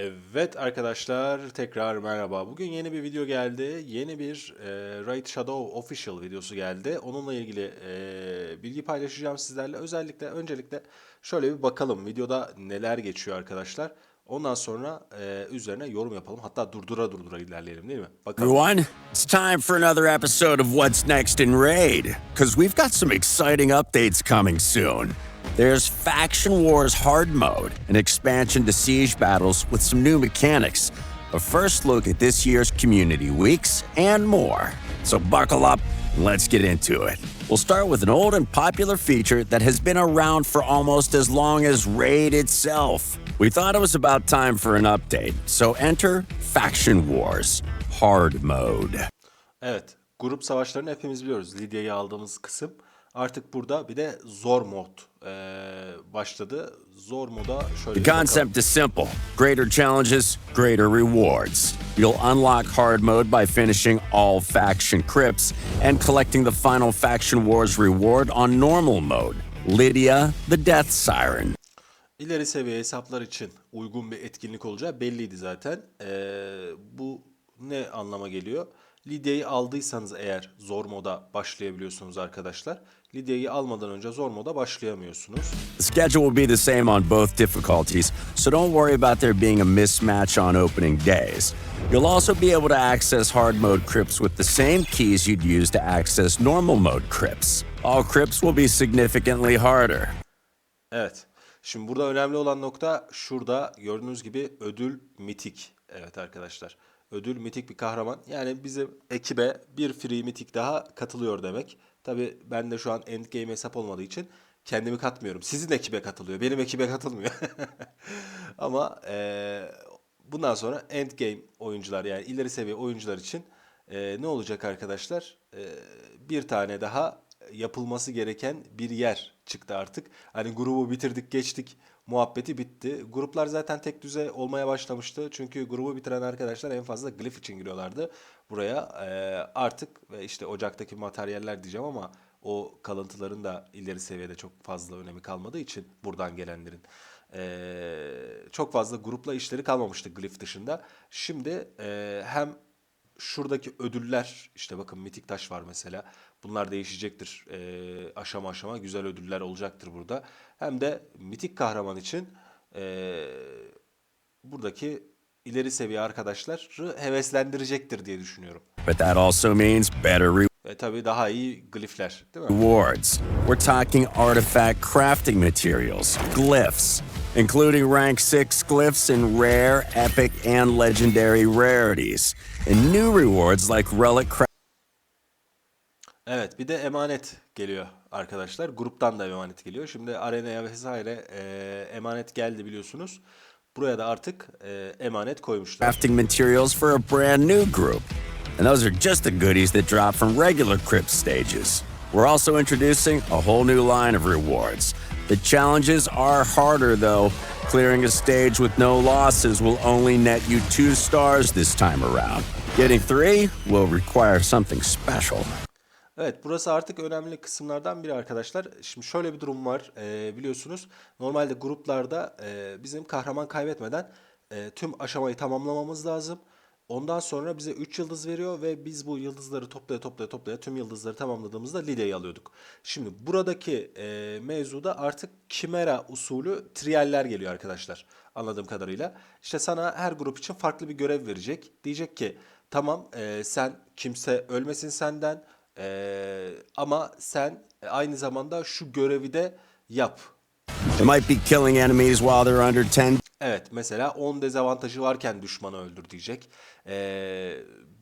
Evet arkadaşlar tekrar merhaba. Bugün yeni bir video geldi. Yeni bir e, Raid Shadow Official videosu geldi. Onunla ilgili e, bilgi paylaşacağım sizlerle. Özellikle öncelikle şöyle bir bakalım videoda neler geçiyor arkadaşlar. Ondan sonra e, üzerine yorum yapalım. Hatta durdura durdura ilerleyelim değil mi? Bakalım. Everyone, it's time for another episode of What's Next in Raid, because we've got some exciting updates coming soon. There's Faction Wars Hard Mode, an expansion to Siege battles with some new mechanics, a first look at this year's Community Weeks, and more. So buckle up and let's get into it. We'll start with an old and popular feature that has been around for almost as long as Raid itself. We thought it was about time for an update, so enter Faction Wars Hard Mode. Evet, grup savaşlarını hepimiz biliyoruz. Lidya'yı aldığımız kısım. Artık burada bir de zor mod e, başladı. Zor moda şöyle The concept is simple greater challenges, greater rewards. You'll unlock hard mode by finishing all faction crypts and collecting the final Faction Wars reward on normal mode Lydia the Death Siren. İleri seviye hesaplar için uygun bir etkinlik olacağı belliydi zaten. Ee, bu ne anlama geliyor? Lidya'yı aldıysanız eğer zor moda başlayabiliyorsunuz arkadaşlar. Lidya'yı almadan önce zor moda başlayamıyorsunuz. The schedule will be the same on both difficulties, so don't worry about there being a mismatch on opening days. You'll also be able to access hard mode crypts with the same keys you'd use to access normal mode crypts. All crypts will be significantly harder. Evet. Şimdi burada önemli olan nokta şurada gördüğünüz gibi ödül mitik. Evet arkadaşlar. Ödül mitik bir kahraman. Yani bizim ekibe bir free mitik daha katılıyor demek. Tabi ben de şu an endgame hesap olmadığı için kendimi katmıyorum. Sizin ekibe katılıyor. Benim ekibe katılmıyor. Ama eee, bundan sonra endgame oyuncular yani ileri seviye oyuncular için eee, ne olacak arkadaşlar? Eee, bir tane daha yapılması gereken bir yer çıktı artık. Hani grubu bitirdik geçtik muhabbeti bitti. Gruplar zaten tek düze olmaya başlamıştı. Çünkü grubu bitiren arkadaşlar en fazla glif için giriyorlardı buraya. Ee, artık ve işte ocaktaki materyaller diyeceğim ama o kalıntıların da ileri seviyede çok fazla önemi kalmadığı için buradan gelenlerin. Ee, çok fazla grupla işleri kalmamıştı glif dışında. Şimdi e, hem şuradaki ödüller işte bakın mitik taş var mesela. Bunlar değişecektir. Ee, aşama aşama güzel ödüller olacaktır burada. Hem de mitik kahraman için ee, buradaki ileri seviye arkadaşları heveslendirecektir diye düşünüyorum. But that also means better Ve tabii daha iyi glifler değil mi? rewards. We're talking artifact crafting materials, glyphs, including rank 6 glyphs in rare, epic, and legendary rarities, and new rewards like relic craft. Evet bir de emanet geliyor arkadaşlar. Gruptan da emanet geliyor. Şimdi arenaya vesaire ee, emanet geldi biliyorsunuz. Buraya da artık ee, emanet koymuşlar. crafting materials for a brand new group. And those are just the goodies that drop from regular crypt stages. We're also introducing a whole new line of rewards. The challenges are harder though. Clearing a stage with no losses will only net you two stars this time around. Getting three will require something special. Evet burası artık önemli kısımlardan biri arkadaşlar. Şimdi şöyle bir durum var ee, biliyorsunuz. Normalde gruplarda ee, bizim kahraman kaybetmeden ee, tüm aşamayı tamamlamamız lazım. Ondan sonra bize 3 yıldız veriyor ve biz bu yıldızları toplaya toplaya toplaya tüm yıldızları tamamladığımızda Lidya'yı alıyorduk. Şimdi buradaki ee, mevzuda artık Kimera usulü triyaller geliyor arkadaşlar anladığım kadarıyla. İşte sana her grup için farklı bir görev verecek. Diyecek ki tamam ee, sen kimse ölmesin senden ee, ama sen aynı zamanda şu görevi de yap. It might be killing enemies while they're under 10 Evet mesela 10 dezavantajı varken düşmanı öldür diyecek. Ee,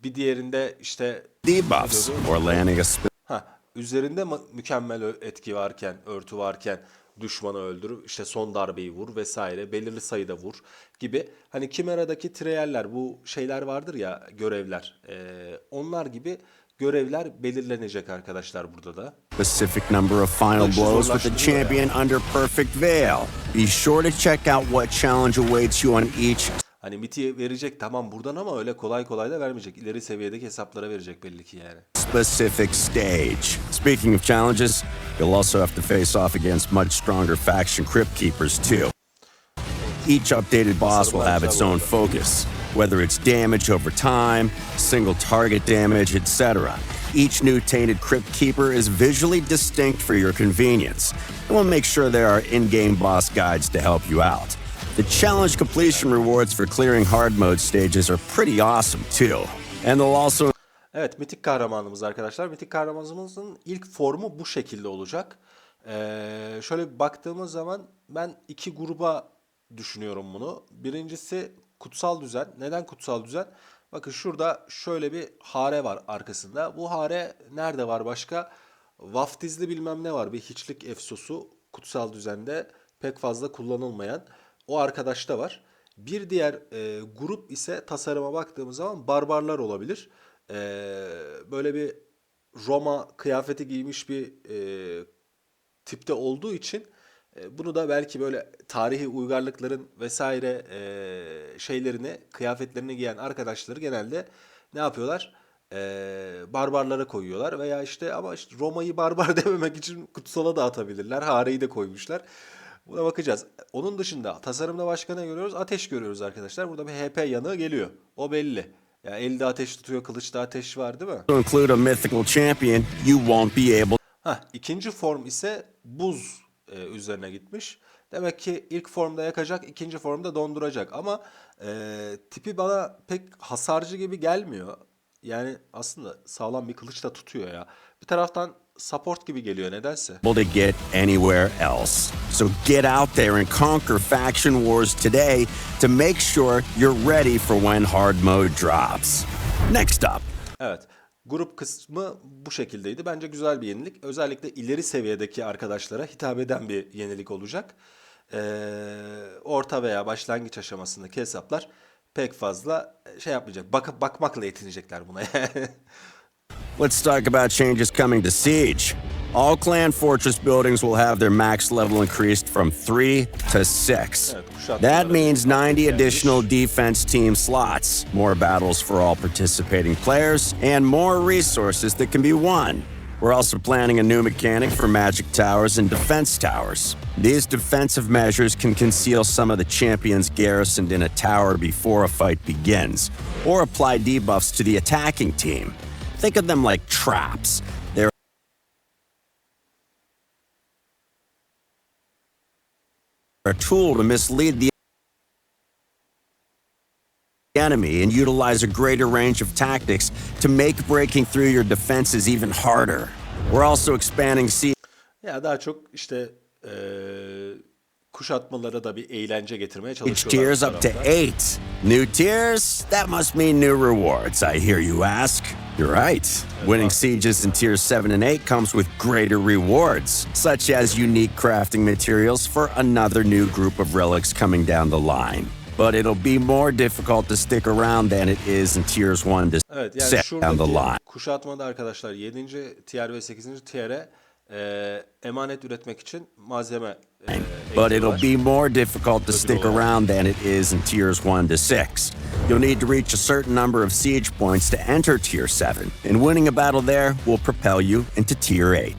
bir diğerinde işte debuffs or landing a sp- ha üzerinde mü- mükemmel etki varken, örtü varken düşmanı öldür, işte son darbeyi vur vesaire, belirli sayıda vur gibi. Hani Kimera'daki triyeller bu şeyler vardır ya görevler. Ee, onlar gibi görevler belirlenecek arkadaşlar burada da. specific number of final blows with the champion under perfect veil. Be sure to check out what challenge awaits you on each Hani MIT'i verecek tamam buradan ama öyle kolay kolay da vermeyecek. İleri seviyedeki hesaplara verecek belli ki yani. specific stage. Speaking of challenges, you'll also have to face off against much stronger faction crypt keepers too. Each updated boss will have its own focus, whether it's damage over time, single target damage, etc. Each new Tainted Crypt Keeper is visually distinct for your convenience, and we'll make sure there are in game boss guides to help you out. The challenge completion rewards for clearing hard mode stages are pretty awesome too. And they'll also Evet, mitik kahramanımız arkadaşlar. Mitik kahramanımızın ilk formu bu şekilde olacak. Ee, şöyle baktığımız zaman ben iki gruba düşünüyorum bunu. Birincisi kutsal düzen. Neden kutsal düzen? Bakın şurada şöyle bir hare var arkasında. Bu hare nerede var başka? Vaftizli bilmem ne var. Bir hiçlik efsosu kutsal düzende pek fazla kullanılmayan. O arkadaşta var. Bir diğer e, grup ise tasarıma baktığımız zaman barbarlar olabilir. E, böyle bir Roma kıyafeti giymiş bir e, tipte olduğu için bunu da belki böyle tarihi uygarlıkların vesaire e, şeylerini, kıyafetlerini giyen arkadaşları genelde ne yapıyorlar? E, barbarlara koyuyorlar veya işte ama işte Roma'yı barbar dememek için kutsala da atabilirler. Hareyi de koymuşlar. Buna bakacağız. Onun dışında tasarımda başka ne görüyoruz? Ateş görüyoruz arkadaşlar. Burada bir HP yanığı geliyor. O belli. Ya elde ateş tutuyor, kılıçta ateş var değil mi? include a mythical champion you won't be able Hah, ikinci form ise buz e, üzerine gitmiş. Demek ki ilk formda yakacak, ikinci formda donduracak. Ama e, tipi bana pek hasarcı gibi gelmiyor. Yani aslında sağlam bir kılıç da tutuyor ya. Bir taraftan support gibi geliyor nedense. to get anywhere else. So get out there and conquer faction wars today to make sure you're ready for when hard mode drops. Next up, Evet. Grup kısmı bu şekildeydi. Bence güzel bir yenilik. Özellikle ileri seviyedeki arkadaşlara hitap eden bir yenilik olacak. Ee, orta veya başlangıç aşamasındaki hesaplar pek fazla şey yapmayacak. Bak bakmakla yetinecekler buna let's talk about changes coming to Siege. All clan fortress buildings will have their max level increased from 3 to 6. That means 90 additional defense team slots, more battles for all participating players, and more resources that can be won. We're also planning a new mechanic for magic towers and defense towers. These defensive measures can conceal some of the champions garrisoned in a tower before a fight begins, or apply debuffs to the attacking team. Think of them like traps. A tool to mislead the enemy and utilize a greater range of tactics to make breaking through your defenses even harder. We're also expanding siege Ya daha çok işte eee kuşatmalara da bir eğlence getirmeye çalışıyorlar. bu tiers up to tarafta. 8. New tiers? That must mean new rewards, I hear you ask. You're right. Winning sieges in tiers 7 and 8 comes with greater rewards, such as unique crafting materials for another new group of relics coming down the line. But it'll be more difficult to stick around than it is in tiers 1 to Evet yani 6 down the şuradaki line. kuşatmada arkadaşlar 7. tier ve 8. tier'e eee, emanet üretmek için malzeme eee, But it'll be more difficult to stick around than it is in tiers 1 to 6. You'll need to reach a certain number of siege points to enter tier 7, and winning a battle there will propel you into tier 8.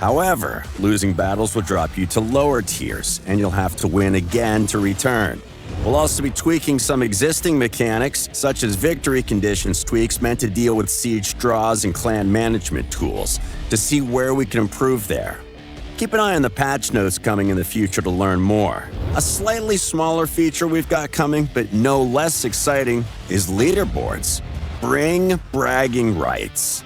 However, losing battles will drop you to lower tiers, and you'll have to win again to return. We'll also be tweaking some existing mechanics, such as victory conditions tweaks meant to deal with siege draws and clan management tools, to see where we can improve there. Keep an eye on the patch notes coming in the future to learn more. A slightly smaller feature we've got coming, but no less exciting, is leaderboards. Bring bragging rights.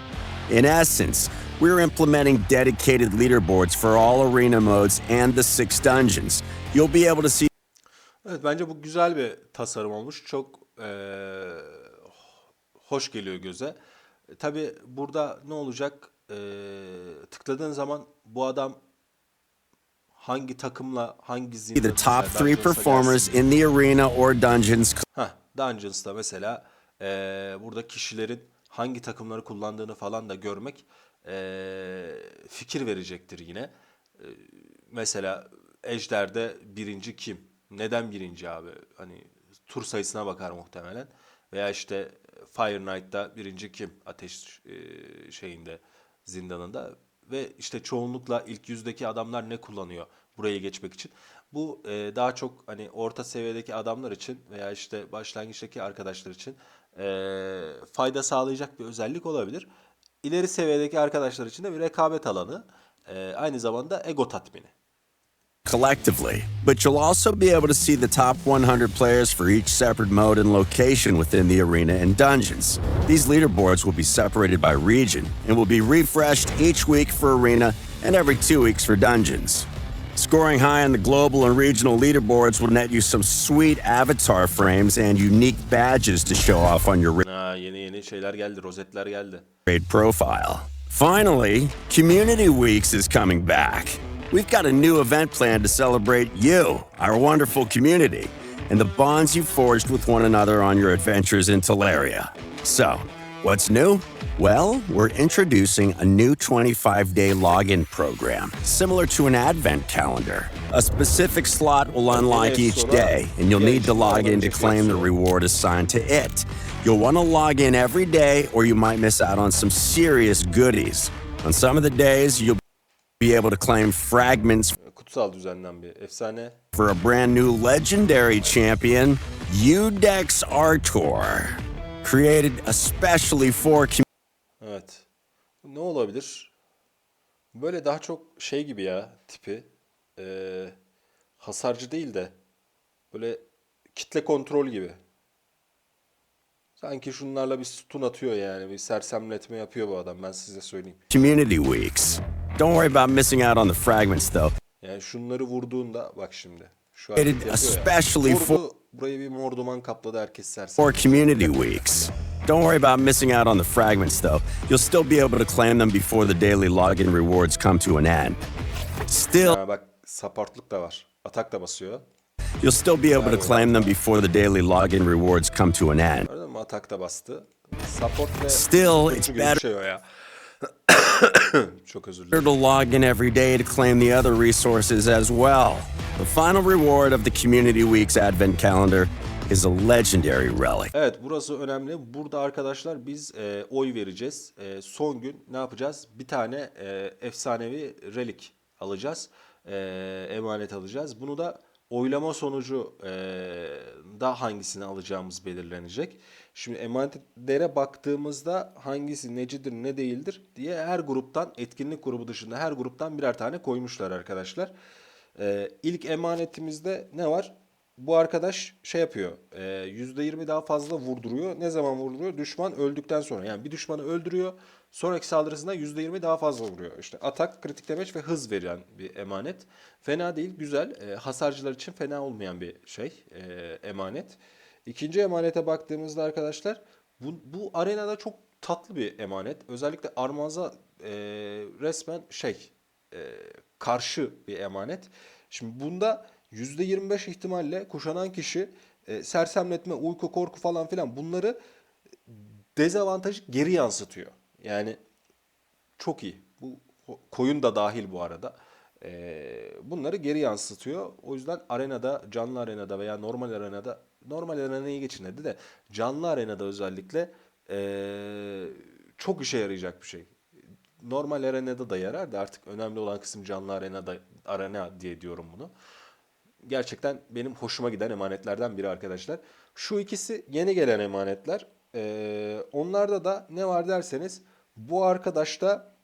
In essence, we're implementing dedicated leaderboards for all arena modes and the six dungeons. You'll be able to see Evet bence bu güzel bir tasarım olmuş. Çok eee, hoş geliyor göze. E, tabii burada ne olacak? Eee, tıkladığın zaman bu adam hangi takımla hangi zinde the top three performers in the arena or dungeons Heh, Dungeons'ta mesela eee, burada kişilerin hangi takımları kullandığını falan da görmek eee, fikir verecektir yine. Eee, mesela Ejder'de birinci kim? Neden birinci abi? Hani tur sayısına bakar muhtemelen. Veya işte Fire Knight'ta birinci kim? Ateş eee, şeyinde zindanında. Ve işte çoğunlukla ilk yüzdeki adamlar ne kullanıyor? burayı geçmek için. Bu e, daha çok hani orta seviyedeki adamlar için veya işte başlangıçtaki arkadaşlar için e, fayda sağlayacak bir özellik olabilir. İleri seviyedeki arkadaşlar için de bir rekabet alanı, e, aynı zamanda ego tatmini. Collectively, but you'll also be able to see the top 100 players for each separate mode and location within the arena and dungeons. These leaderboards will be separated by region and will be refreshed each week for arena and every two weeks for dungeons. Scoring high on the global and regional leaderboards will net you some sweet avatar frames and unique badges to show off on your Ha, yeni yeni şeyler geldi, rozetler geldi. raid profile. Finally, Community Weeks is coming back. We've got a new event planned to celebrate you, our wonderful community, and the bonds you forged with one another on your adventures in Teleria. So, what's new? Well, we're introducing a new 25 day login program, similar to an advent calendar. A specific slot will unlock each day, and you'll need to log in to claim the reward assigned to it. You'll want to log in every day, or you might miss out on some serious goodies. On some of the days, you'll be able to claim fragments Kutsal düzenden bir efsane. for a brand new legendary champion, Udex Artor, created especially for Evet. Ne olabilir? Böyle daha çok şey gibi ya tipi. Ee, hasarcı değil de böyle kitle kontrol gibi. Sanki şunlarla bir stun atıyor yani. Bir sersemletme yapıyor bu adam ben size söyleyeyim. Community Weeks. Don't worry about missing out on the fragments, though. Yani şunları vurduğunda bak şimdi. Şu yapıyor especially ya. for- burayı bir mor duman kapladı herkes sersem. For Community Weeks. Don't worry about missing out on the fragments, though. You'll still be able to claim them before the daily login rewards come to an end. Still, Ha, bak supportluk da var. Atak da basıyor. you'll still be able to claim them before the daily login rewards come to an end. Atak da bastı. Support ve Still, it's better şey. Çok özür dilerim. to log in every day to claim the other resources as well. The final reward of the Community Week's Advent Calendar is a legendary relic. Evet burası önemli. Burada arkadaşlar biz e, oy vereceğiz. E, son gün ne yapacağız? Bir tane e, efsanevi relik alacağız. E, emanet alacağız. Bunu da oylama sonucu e, da hangisini alacağımız belirlenecek. Şimdi emanetlere baktığımızda hangisi necidir ne değildir diye her gruptan etkinlik grubu dışında her gruptan birer tane koymuşlar arkadaşlar. E, ilk emanetimizde ne var? Bu arkadaş şey yapıyor. e, %20 daha fazla vurduruyor. Ne zaman vurduruyor? Düşman öldükten sonra. Yani bir düşmanı öldürüyor. Sonraki saldırısında %20 daha fazla vuruyor. İşte atak, kritik demeç ve hız veren bir emanet. Fena değil, güzel. E, hasarcılar için fena olmayan bir şey, e, emanet. İkinci emanete baktığımızda arkadaşlar bu, bu arenada çok tatlı bir emanet. Özellikle Armaz'a e, resmen şey e, karşı bir emanet. Şimdi bunda %25 ihtimalle kuşanan kişi e, sersemletme, uyku, korku falan filan bunları dezavantajı geri yansıtıyor. Yani çok iyi. Bu koyun da dahil bu arada. Ee, bunları geri yansıtıyor. O yüzden arenada, canlı arenada veya normal arenada, normal arenayı geçin dedi de canlı arenada özellikle ee, çok işe yarayacak bir şey. Normal arenada da yarar da artık önemli olan kısım canlı arenada, arena diye diyorum bunu. Gerçekten benim hoşuma giden emanetlerden biri arkadaşlar. Şu ikisi yeni gelen emanetler. Ee, onlarda da ne var derseniz bu arkadaşta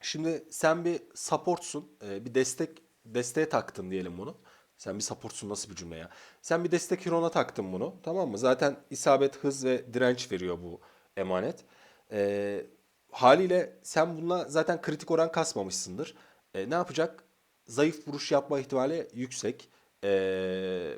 Şimdi sen bir supportsun, bir destek desteğe taktın diyelim bunu. Sen bir supportsun nasıl bir cümle ya? Sen bir destek hero'na taktın bunu, tamam mı? Zaten isabet, hız ve direnç veriyor bu emanet. E, haliyle sen bununla zaten kritik oran kasmamışsındır. E, ne yapacak? Zayıf vuruş yapma ihtimali yüksek. E,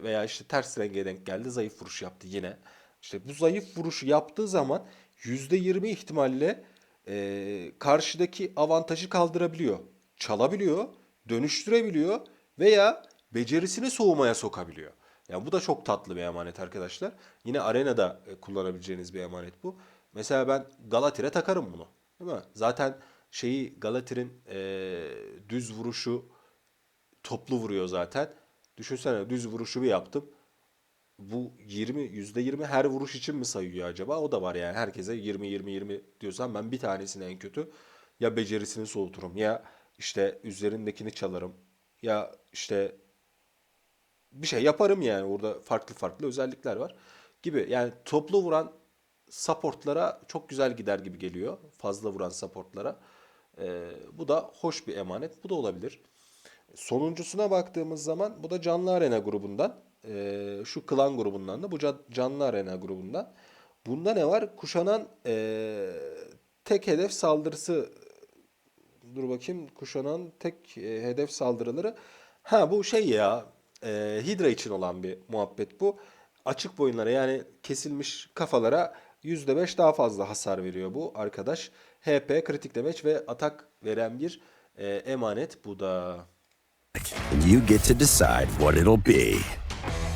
veya işte ters renge denk geldi, zayıf vuruş yaptı yine. İşte bu zayıf vuruşu yaptığı zaman %20 ihtimalle e, karşıdaki avantajı kaldırabiliyor. Çalabiliyor, dönüştürebiliyor veya becerisini soğumaya sokabiliyor. Yani bu da çok tatlı bir emanet arkadaşlar. Yine arenada e, kullanabileceğiniz bir emanet bu. Mesela ben Galatir'e takarım bunu. Değil mi? Zaten şeyi Galatir'in e, düz vuruşu toplu vuruyor zaten. Düşünsene düz vuruşu bir yaptım bu 20 %20 her vuruş için mi sayıyor acaba? O da var yani. Herkese 20 20 20 diyorsam ben bir tanesini en kötü ya becerisini soğuturum ya işte üzerindekini çalarım. ya işte bir şey yaparım yani. Orada farklı farklı özellikler var gibi. Yani toplu vuran supportlara çok güzel gider gibi geliyor. Fazla vuran supportlara. Ee, bu da hoş bir emanet. Bu da olabilir. Sonuncusuna baktığımız zaman bu da Canlı Arena grubundan. Ee, şu klan grubundan da bu Ca- Canlı Arena grubundan. Bunda ne var? Kuşanan ee, tek hedef saldırısı dur bakayım kuşanan tek e, hedef saldırıları. Ha bu şey ya e, Hydra için olan bir muhabbet bu. Açık boyunlara yani kesilmiş kafalara %5 daha fazla hasar veriyor bu arkadaş. HP, kritik damage ve atak veren bir e, emanet bu da. you get to decide what it'll be.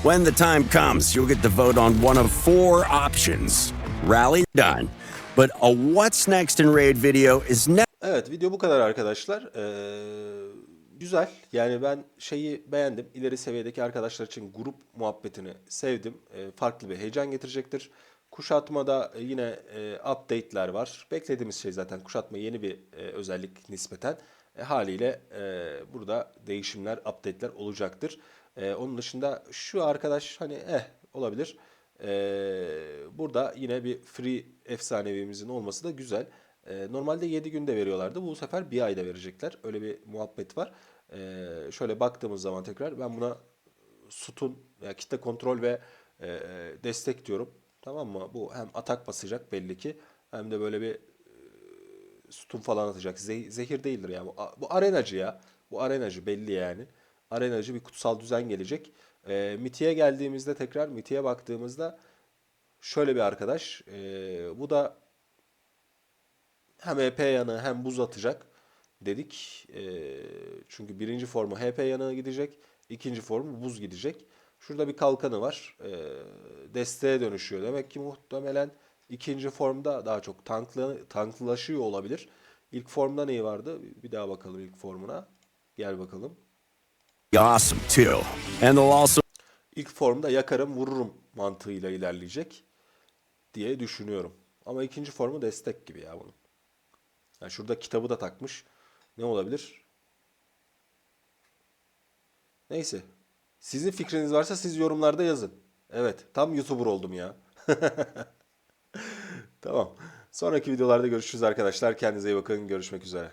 When the time comes, you'll get to vote on one of four options. Rally done. But a what's next in raid video is never Evet video bu kadar arkadaşlar. Ee, güzel. Yani ben şeyi beğendim. İleri seviyedeki arkadaşlar için grup muhabbetini sevdim. Ee, farklı bir heyecan getirecektir. Kuşatmada yine e, update'ler var. Beklediğimiz şey zaten kuşatma yeni bir e, özellik nispeten. E, haliyle e, burada değişimler, update'ler olacaktır. E, onun dışında şu arkadaş hani eh olabilir. E, burada yine bir free efsanevimizin olması da güzel. E, normalde 7 günde veriyorlardı. Bu sefer bir ayda verecekler. Öyle bir muhabbet var. E, şöyle baktığımız zaman tekrar ben buna sütun, ya kitle kontrol ve e, destek diyorum. Tamam mı? Bu hem atak basacak belli ki hem de böyle bir e, sütun falan atacak. Ze- zehir değildir ya. Bu, bu arenacı ya. Bu arenacı belli yani. Arenacı bir kutsal düzen gelecek. E, Miti'ye geldiğimizde tekrar Miti'ye baktığımızda şöyle bir arkadaş. E, bu da hem EP yanığı hem buz atacak dedik. Ee, çünkü birinci formu HP yanığı gidecek. ikinci formu buz gidecek. Şurada bir kalkanı var. Ee, desteğe dönüşüyor. Demek ki muhtemelen ikinci formda daha çok tanklı, tanklılaşıyor olabilir. İlk formda neyi vardı? Bir daha bakalım ilk formuna. Gel bakalım. awesome too. And also İlk formda yakarım vururum mantığıyla ilerleyecek diye düşünüyorum. Ama ikinci formu destek gibi ya bunun. Yani şurada kitabı da takmış. Ne olabilir? Neyse. Sizin fikriniz varsa siz yorumlarda yazın. Evet, tam YouTuber oldum ya. tamam. Sonraki videolarda görüşürüz arkadaşlar. Kendinize iyi bakın. Görüşmek üzere.